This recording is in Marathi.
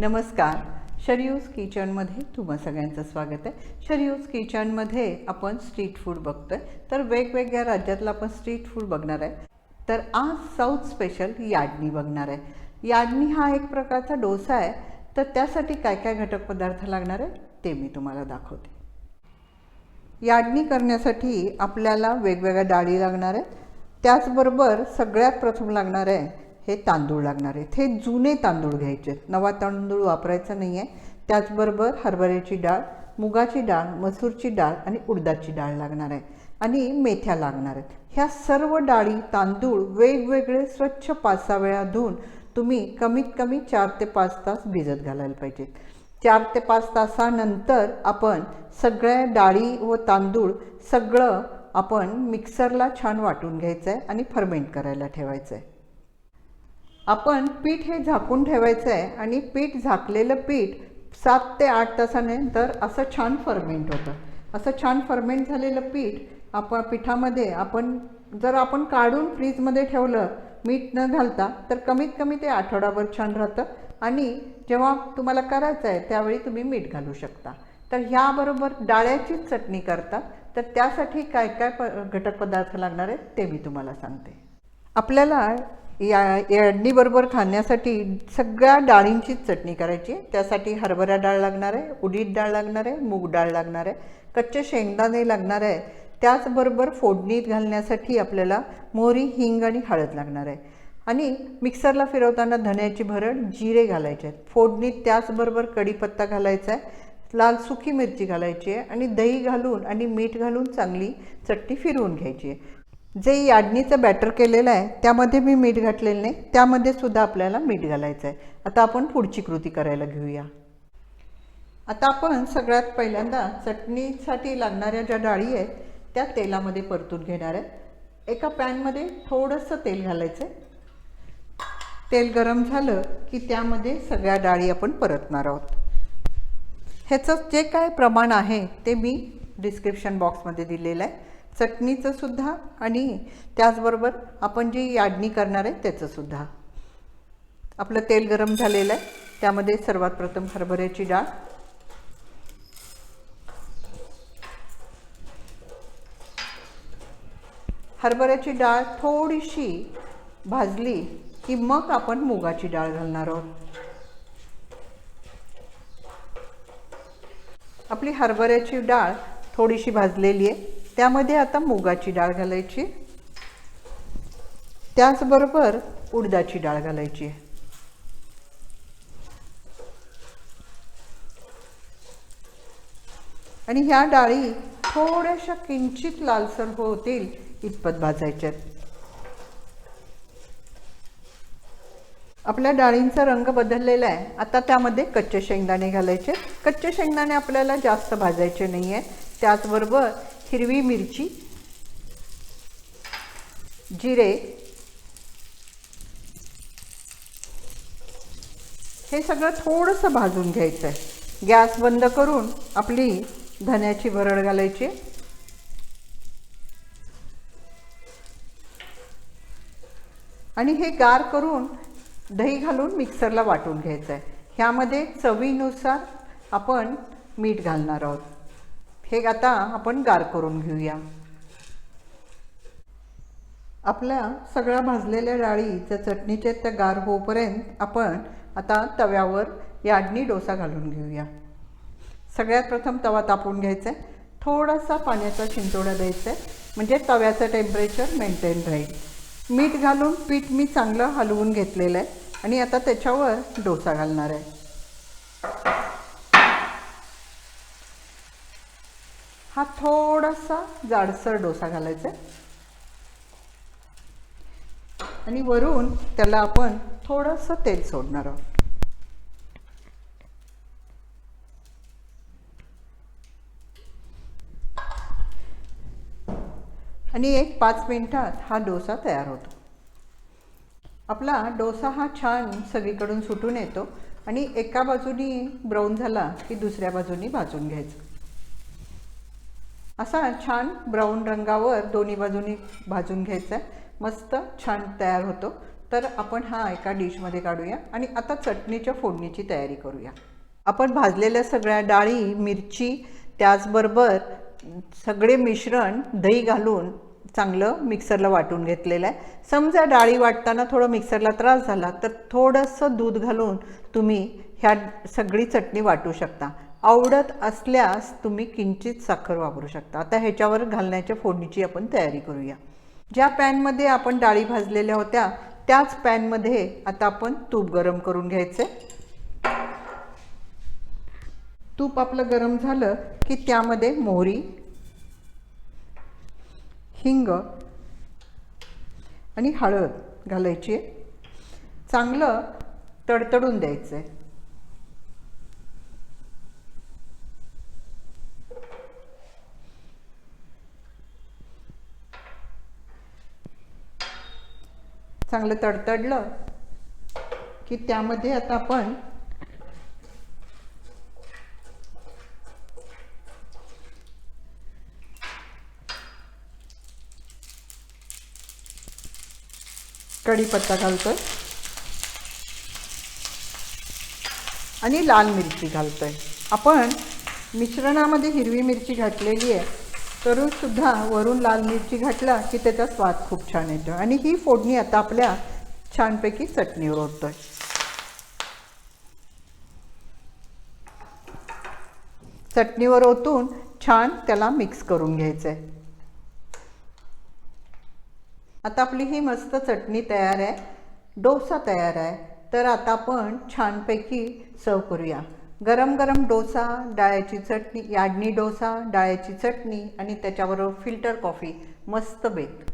नमस्कार. शरियूज किचनमध्ये तुम्हा सगळ्यांचं स्वागत आहे. शरयूज किचनमध्ये आपण स्ट्रीट फूड बघतोय. तर वेगवेगळ्या राज्यातलं आपण स्ट्रीट फूड बघणार आहे. तर आज साऊथ स्पेशल याडणी बघणार आहे. याडणी हा एक प्रकारचा डोसा आहे. तर त्यासाठी काय काय घटक पदार्थ लागणार आहे ते मी तुम्हाला दाखवते. याडणी करण्यासाठी आपल्याला वेगवेगळ्या डाळी लागणार आहेत. त्याचबरोबर सगळ्यात प्रथम लागणार आहे हे तांदूळ लागणार आहेत. हे जुने तांदूळ घ्यायचे आहेत. नवा तांदूळ वापरायचा नाही आहे त्याचबरोबर हरभऱ्याची डाळ मुगाची डाळ मसूरची डाळ आणि उडदाची डाळ लागणार आहे. आणि मेथ्या लागणार आहेत. ह्या सर्व डाळी तांदूळ वेगवेगळे स्वच्छ पाच सहा वेळा धुवून तुम्ही कमीत कमी चार ते पाच तास भिजत घालायला पाहिजेत चार ते पाच तासानंतर आपण सगळ्या डाळी व तांदूळ सगळं आपण मिक्सरला छान वाटून घ्यायचं आहे आणि फर्मेंट करायला ठेवायचं आहे आपण पीठ हे झाकून ठेवायचं आहे आणि पीठ झाकलेलं पीठ सात ते आठ तासानंतर असं छान फर्मेंट होतं. असं छान फर्मेंट झालेलं पीठ आपण पिठामध्ये आपण जर आपण काढून फ्रीजमध्ये ठेवलं मीठ न घालता तर कमीत कमी ते आठवडाभर छान राहतं आणि जेव्हा तुम्हाला करायचं आहे त्यावेळी तुम्ही मीठ घालू शकता. तर ह्याबरोबर डाळ्याचीच चटणी करतात तर त्यासाठी काय काय प घटक पदार्थ लागणार आहेत ते मी तुम्हाला सांगते. आपल्याला या येडणीबरोबर खाण्यासाठी सगळ्या डाळींचीच चटणी करायची. आहे त्यासाठी हरभरा डाळ लागणार आहे उडीद डाळ लागणार आहे मूग डाळ लागणार आहे कच्चे शेंगदाणे लागणार आहे. त्याचबरोबर फोडणीत घालण्यासाठी आपल्याला मोहरी हिंग आणि हळद लागणार आहे. आणि मिक्सरला फिरवताना धण्याची भरण जिरे घालायचे आहेत. फोडणीत त्याचबरोबर कढीपत्ता घालायचा आहे लाल सुकी मिरची घालायची आहे आणि दही घालून आणि मीठ घालून चांगली चटणी फिरवून घ्यायची आहे. जे याडणीचं बॅटर केलेलं आहे त्यामध्ये मी मीठ घातलेलं नाही त्यामध्ये सुद्धा आपल्याला मीठ घालायचं आहे आता आपण पुढची कृती करायला घेऊया. आता आपण सगळ्यात पहिल्यांदा चटणीसाठी लागणाऱ्या ज्या डाळी आहेत त्या तेलामध्ये परतून घेणार आहे. एका पॅनमध्ये थोडंसं तेल घालायचं आहे तेल गरम झालं की त्यामध्ये सगळ्या डाळी आपण परतणार आहोत. ह्याचं जे काय प्रमाण आहे ते मी डिस्क्रिप्शन बॉक्समध्ये दिलेलं आहे. चटणीचं सुद्धा आणि त्याचबरोबर आपण जी याडणी करणार आहे त्याचंसुद्धा आपलं तेल गरम झालेलं आहे. त्यामध्ये सर्वात प्रथम हरभऱ्याची डाळ. हरभऱ्याची डाळ थोडीशी भाजली की मग आपण मुगाची डाळ घालणार आहोत. आपली हरभऱ्याची डाळ थोडीशी भाजलेली आहे. त्यामध्ये आता मुगाची डाळ घालायची. त्याचबरोबर उडदाची डाळ घालायची. आणि ह्या डाळी थोड्याशा किंचित लालसर होतील इतपत भाजायच्यात आपल्या डाळींचा रंग बदललेला आहे. आता त्यामध्ये कच्चे शेंगदाणे घालायचे. कच्चे शेंगदाणे आपल्याला जास्त भाजायचे नाही आहे त्याचबरोबर हिरवी मिरची जिरे हे सगळं थोडंसं भाजून घ्यायचं आहे गॅस बंद करून आपली धन्याची भरड घालायची. आणि हे गार करून दही घालून मिक्सरला वाटून घ्यायचं आहे ह्यामध्ये चवीनुसार आपण मीठ घालणार आहोत. हे आता आपण गार करून घेऊया. आपल्या सगळ्या भाजलेल्या डाळी चटणीचे त्या गार होऊपर्यंत आपण आता तव्यावर याडणी डोसा घालून घेऊया. सगळ्यात प्रथम तवा तापवून घ्यायचा आहे. थोडासा पाण्याचा शिंतोडा द्यायचा आहे. म्हणजे तव्याचं टेम्परेचर मेंटेन राहील. मीठ घालून पीठ मी चांगलं हलवून घेतलेलं आहे. आणि आता त्याच्यावर डोसा घालणार आहे. हा थोडासा जाडसर डोसा घालायचा आणि वरून त्याला आपण थोडंसं तेल सोडणार आहोत. आणि एक पाच मिनिटात हा डोसा तयार होतो. आपला डोसा हा छान सगळीकडून सुटून येतो आणि एका बाजूनी ब्राऊन झाला की दुसऱ्या बाजूनी भाजून घ्यायचं. असा छान ब्राऊन रंगावर दोन्ही बाजूनी भाजून घ्यायचा आहे. मस्त छान तयार होतो. तर आपण हा एका डिशमध्ये काढूया आणि आता चटणीच्या फोडणीची तयारी करूया. आपण भाजलेल्या सगळ्या डाळी मिरची त्याचबरोबर सगळे मिश्रण दही घालून चांगलं मिक्सरला वाटून घेतलेलं आहे. समजा डाळी वाटताना थोडं मिक्सरला त्रास झाला तर थोडंसं दूध घालून तुम्ही ह्या सगळी चटणी वाटू शकता. आवडत असल्यास तुम्ही किंचित साखर वापरू शकता. आता ह्याच्यावर घालण्याच्या फोडणीची आपण तयारी करूया. ज्या पॅनमध्ये आपण डाळी भाजलेल्या होत्या त्याच पॅनमध्ये आता आपण तूप गरम करून घ्यायचं. तूप आपलं गरम झालं की त्यामध्ये मोहरी हिंग आणि हळद घालायची. आहे चांगलं तडतडून द्यायचं आहे चांगलं तडतडलं की त्यामध्ये आता आपण कढीपत्ता घालतोय. आणि लाल मिरची घालतोय. आपण मिश्रणामध्ये हिरवी मिरची घातलेली आहे. तरून सुद्धा वरून लाल मिरची घातला की त्याचा स्वाद खूप छान येतो. आणि ही फोडणी आता आपल्या छानपैकी चटणीवर ओततोय. चटणीवर ओतून छान त्याला मिक्स करून घ्यायचं आहे आता आपली ही मस्त चटणी तयार आहे. डोसा तयार आहे. तर आता आपण छानपैकी सर्व करूया. गरम गरम डोसा डाळ्याची चटणी याडणी डोसा डाळ्याची चटणी आणि त्याच्याबरोबर फिल्टर कॉफी. मस्त बेत.